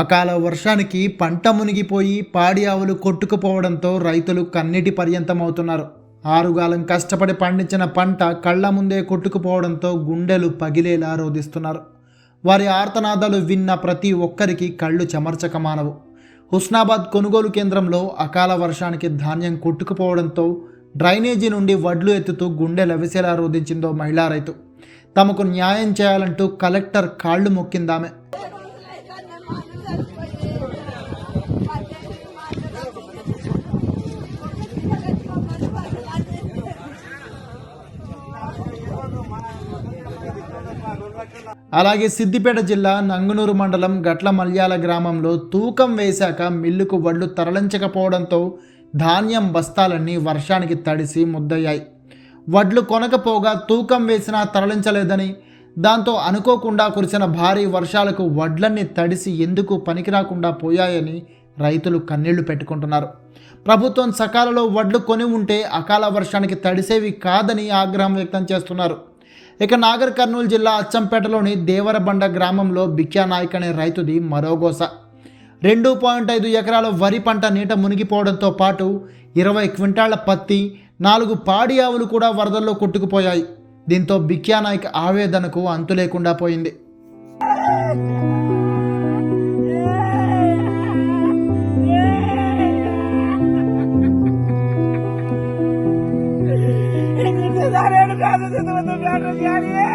అకాల వర్షానికి పంట మునిగిపోయి పాడి ఆవులు కొట్టుకుపోవడంతో రైతులు కన్నీటి పర్యంతమవుతున్నారు. ఆరుగాలం కష్టపడి పండించిన పంట కళ్ళ ముందే కొట్టుకుపోవడంతో గుండెలు పగిలేలా రోధిస్తున్నారు. వారి ఆర్తనాదాలు విన్న ప్రతి ఒక్కరికి కళ్ళు చెమర్చక మానవు. హుస్నాబాద్ కొనుగోలు కేంద్రంలో అకాల వర్షానికి ధాన్యం కొట్టుకుపోవడంతో డ్రైనేజీ నుండి వడ్లు ఎత్తుతూ గుండె లవిసేలా రోధించిందో మహిళా రైతు. తమకు న్యాయం చేయాలంటూ కలెక్టర్ కాళ్ళు మొక్కిందామే. అలాగే సిద్దిపేట జిల్లా నంగునూరు మండలం గట్ల మల్యాల గ్రామంలో తూకం వేశాక మిల్లుకు వడ్లు తరలించకపోవడంతో ధాన్యం బస్తాలన్నీ వర్షానికి తడిసి ముద్దయ్యాయి. వడ్లు కొనకపోగా తూకం వేసినా తరలించలేదని దాంతో అనుకోకుండా కురిసిన భారీ వర్షాలకు వడ్లన్నీ తడిసి ఎందుకు పనికిరాకుండా పోయాయని రైతులు కన్నీళ్ళు పెట్టుకుంటున్నారు. ప్రభుత్వం సకాలంలో వడ్లు కొని ఉంటే అకాల వర్షానికి తడిసేవి కాదని ఆగ్రహం వ్యక్తం చేస్తున్నారు. ఇక నాగర్ కర్నూలు జిల్లా అచ్చంపేటలోని దేవరబండ గ్రామంలో బిక్యా నాయక్ అనే రైతుది మరో గోస. రెండు పాయింట్ ఐదు ఎకరాల వరి పంట నీట మునిగిపోవడంతో పాటు ఇరవై క్వింటాళ్ళ పత్తి నాలుగు పాడి ఆవులు కూడా వరదల్లో కొట్టుకుపోయాయి. దీంతో బిక్యా నాయక్ ఆవేదనకు అంతు లేకుండా పోయింది. ಎರಡು ಬ್ಯಾಡ ಒಂದು ಬ್ಯಾಡ ಬ್ಯಾಡಿಯೇ